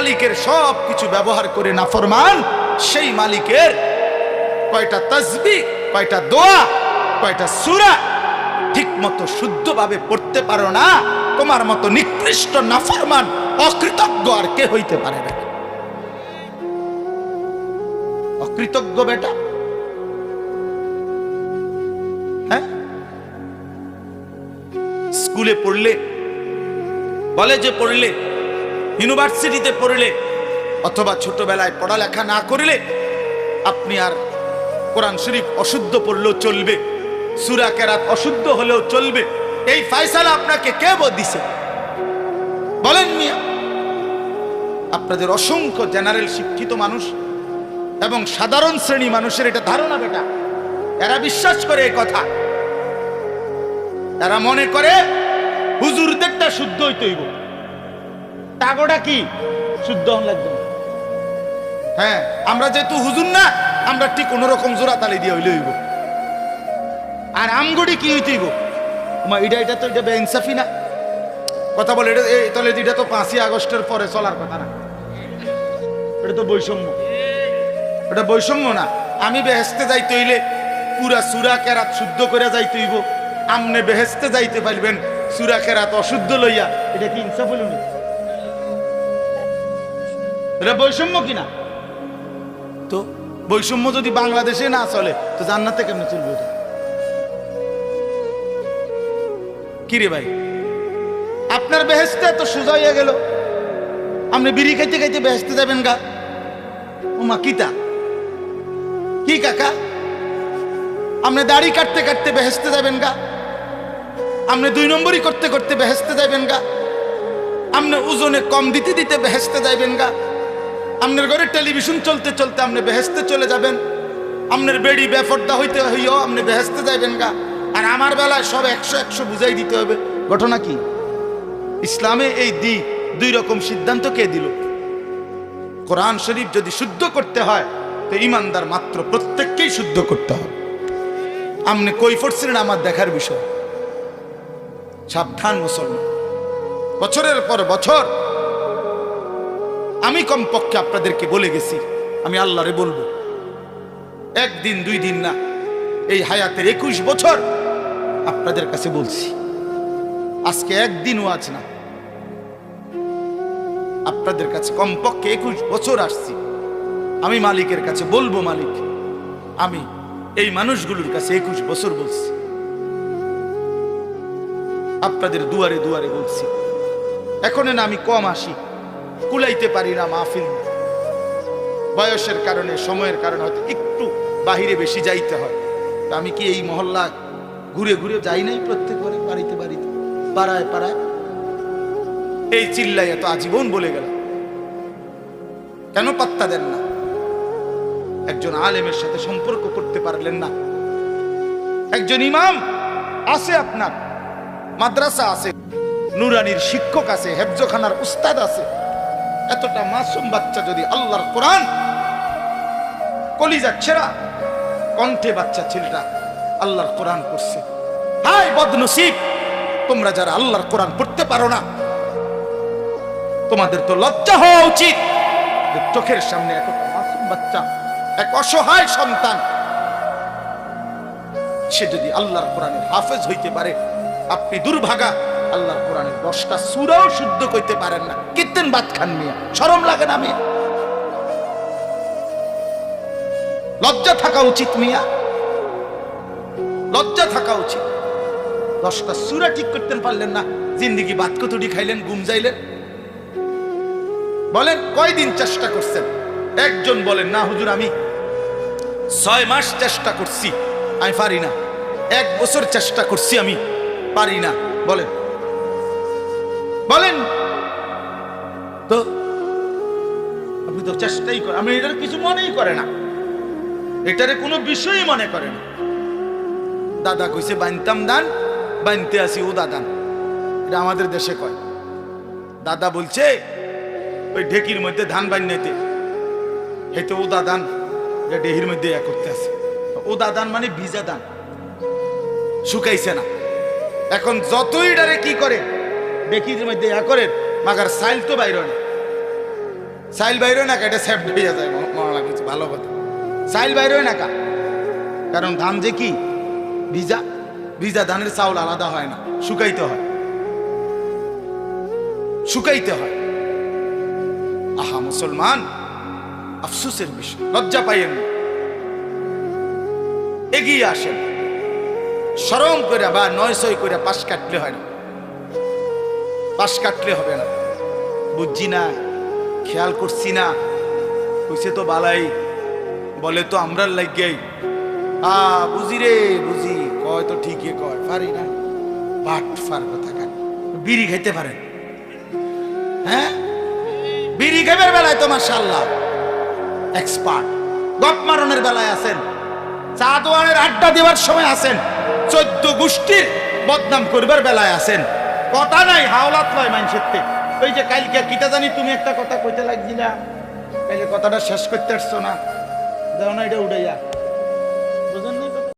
মালিকের সব কিছু ব্যবহার করে নাফরমান, সেই মালিকের কয়টা তসবি, কয়টা দোয়া, কয়টা সুরা ঠিক মতো শুদ্ধভাবে পড়তে পারো না, তোমার মতো নিকৃষ্ট নাফরমান অকৃতজ্ঞ আর কে হইতে পারে না অকৃতজ্ঞ বেটা? হ্যাঁ? স্কুলে পড়লে, কলেজে পড়লে ইউনিভার্সিটিতে পড়লে, অথবা ছোটবেলায় পড়ালেখা না করলে, আপনি আর কোরআন শরীফ অশুদ্ধ পড়লেও চলবে, সুরা কেরাত অশুদ্ধ হলেও চলবে। এই ফায়সালা আপনাকে কে দিছে? বলেন মিয়া, আপনাদের অসংখ্য জেনারেল শিক্ষিত মানুষ এবং সাধারণ শ্রেণি মানুষের এটা ধারণা বেটা। এরা বিশ্বাস করে এই কথা। এরা মনে করে, হুজুরদেরটা শুদ্ধ হইতে টাগোটা কি? শুদ্ধ হন লাগবে হ্যাঁ আমরা যেহেতু হুজুর না, আমরা ঠিক কোন রকম জোড়া তালি দিয়ে হইলে হইব। আর আমগুড়ি কি হইতে হইব? তোমার এটা এটা তো এটা বেইনসাফি না। কথা বলে, এটা তাহলে এটা তো পাঁচই আগস্টের পরে চলার কথা না। এটা তো বৈষম্য। এটা বৈষম্য না। আমি বেহেস্তে যাইতে হইলে পুরা সুরা কেরাত শুদ্ধ করে যাইতে হইব। আমনে বেহেস্তে যাইতে পারবেন, সুরা কেরাত অশুদ্ধ লইয়া। এটা কি ইনসাফ হইল না এটা বৈষম্য কিনা? তো বৈষম্য যদি বাংলাদেশে না চলে, তো জান্নাতে কেমনে চলবে এটা কি রে ভাই? আপনার বেহেস্তে তো সোজা হইয়া গেল। আপনি বিড়ি খাইতে খাইতে বেহেস্তে যাবেন গা। ও মা, কিতা? কি কাকা? আপনি দাড়ি কাটতে কাটতে বেহেস্তে যাবেন গা। আপনি দুই নম্বরই করতে করতে বেহেস্তে যাবেন গা। আপনি ওজনে কম দিতে দিতে বেহেস্তে যাইবেন গা। আপনার ঘরে টেলিভিশন চলতে চলতে আপনি বেহেস্তে চলে যাবেন। আপনার বেড়ি বেফর্দা হইতে হইও আপনি বেহেস্তে যাইবেন গা। আর আমার বেলায় সব একশো একশো বুঝাই দিতে হবে। ঘটনা কি? ইসলামে এই দি দুই রকম সিদ্ধান্ত কে দিল? কোরআন শরীফ যদি শুদ্ধ করতে হয়, তো ইমানদার মাত্র প্রত্যেককেই শুদ্ধ করতে হবে। আপনি কই পড়ছিলেন আমার দেখার বিষয়। সাবধান মুসলমান। বছরের পর বছর আমি কমপক্ষে আপনাদেরকে বলে গেছি, আমি আল্লাহরে বলব। একদিন, দুই দিন না, এই হায়াতের একুশ বছর আপনাদের কাছে বলছি। আজকে একদিনও আজ না। আপনাদের কাছে কমপক্ষে একুশ বছর আসছি। আমি মালিকের কাছে বলব, মালিক, আমি এই মানুষগুলোর কাছে একুশ বছর বলছি। আপনাদের দুয়ারে দুয়ারে বলছি। এখন না আমি কম আসি। কুলাইতে পারি না মাহফিল। বয়সের কারণে, সময়ের কারণে হয়তো একটু বাহিরে বেশি যাইতে হয়। তা আমি কি এই মহল্লা ঘুরে ঘুরে যাই নাই প্রত্যেকবারে বাড়িতে বাড়িতে? পাড়ায় পাড়ায়? এই চিল্লাই এত আজীবন বলে গেল কেন পাত্তা দেন না? একজন আলেমের সাথে সম্পর্ক করতে পারলেন না। একজন ইমাম আছে আপনার, মাদ্রাসা আছে, নুরানির শিক্ষক আছে, হেফজখানার উস্তাদ আছে। এতটা মাসুম বাচ্চা যদি আল্লাহর কোরআন, কলিজা ছেড়া, কণ্ঠে বাচ্চা ছেলেটা আল্লাহর কোরআন পড়ছে। হাই বদনসিব, তোমরা যারা আল্লাহর কোরআন পড়তে পারো না, তোমাদের তো লজ্জা হওয়া উচিত চোখের সামনে এতটা মাসুম বাচ্চা, এক অসহায় সন্তান, সে যদি আল্লাহর কোরআনের হাফেজ হইতে পারে, আপনি দুর্ভাগা। আল্লাহর কোরআনের দশটা সুরাও শুদ্ধ করতে পারেন না। কিত্তেন বাদ খান মিয়া সরম লাগে না মিয়া। লজ্জা থাকা উচিত মিয়া। লজ্জা থাকা উচিত। দশটা সুরা ঠিক করতে পারলেন না, জিন্দিগি বাদ কতটি খাইলেন গুম যাইলেন। বলেন, কয়দিন চেষ্টা করছেন? একজন বলেন, না হুজুর, আমি ছয় মাস চেষ্টা করছি, আমি পারি না। এক বছর চেষ্টা করছি, আমি পারি না। বলেন বলেন। তো, আপনি তো চেষ্টাই করেন। আমি এটার কিছু মনেই করে না। এটারে কোনো বিষয়ই মনে করে না। দাদা কইছে, বানতাম দান, বানতে আসি ও দাদান। এটা আমাদের দেশে কয়। দাদা বলছে, ওই ঢেকির মধ্যে ধান বান্যাইতে হেতে ও দাদান এটা ডেহির মধ্যে ইয়া করতে আছে। ও দাদান মানে ভিজা দান। শুকাইছে না। এখন যতই ডারে কি করে ডেকির মধ্যে ইয়া করেন, মাগার সাইল তো বাইর না। সাইল বাইরেও না এটা সেফট হয়ে যায় ভালো কথা। সাইল বাইরেও না কা? কারণ ধান যে কি? ভিজা ভিজা ধানের চাউল আলাদা হয় না, শুকাইতে হয়। শুকাইতে হয়। আহা, মুসলমান, আফসুসের বিষয়, লজ্জা পাইয়েন। এগিয়ে আসেন। সরম করে বা নয় সই করে পাশ কাটলে হয় না। পাশ কাটলে হবে না। বুঝছি না, খেয়াল করছি না। কইছে তো বালাই, বলে তো আমরার লাগিয়াই আ, বুঝি রে, বুঝি, কয় তো ঠিকই কয়, পারি না। পাট ফার কথা কান বিড়ি খাইতে পারেন হ্যাঁ? বিড়ি খাইবার বেলায় তো মাশাআল্লাহ এক্সপার্ট গপ মারণের বেলায় আছেন, চা দোয়ানের আড্ডা দেওয়ার সময় আছেন, চোদ্দ গোষ্ঠীর বদনাম করবার বেলায় আছেন। কথা নাই, হাওলাত নয় মানুষের। ওই যে কালকে কিটা জানি তুমি একটা কথা কইতে লাগছি না কালকে কথাটা শেষ করতে আসছো না। দাও না, এটা উড়াইয়া।